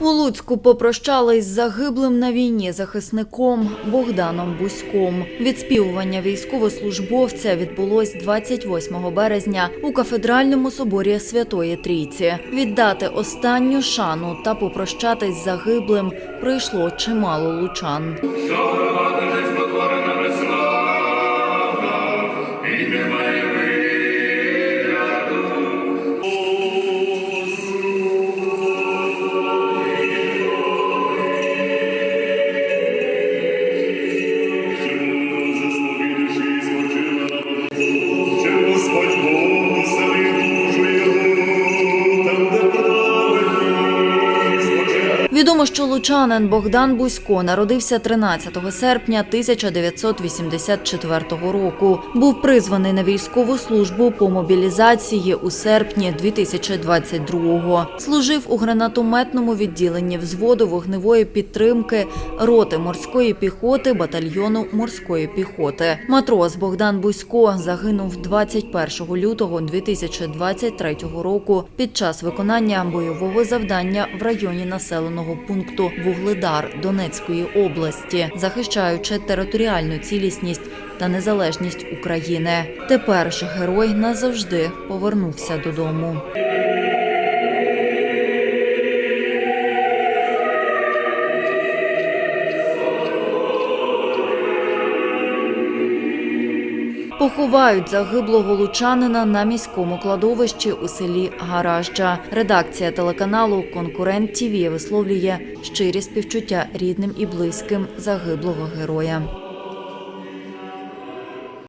У Луцьку попрощались з загиблим на війні захисником Богданом Бузьком. Відспівування військовослужбовця відбулось 28 березня у кафедральному соборі Святої Трійці. Віддати останню шану та попрощатись з загиблим прийшло чимало лучан. Відомо, що лучанин Богдан Бузько народився 13 серпня 1984 року. Був призваний на військову службу по мобілізації у серпні 2022-го. Служив у гранатометному відділенні взводу вогневої підтримки роти морської піхоти батальйону морської піхоти. Матрос Богдан Бузько загинув 21 лютого 2023 року під час виконання бойового завдання в районі населеного пункту Вугледар Донецької області, захищаючи територіальну цілісність та незалежність України. Тепер ж герой назавжди повернувся додому. Поховають загиблого лучанина на міському кладовищі у селі Гаражджа. Редакція телеканалу Конкурент ТІВІ висловлює щирі співчуття рідним і близьким загиблого героя.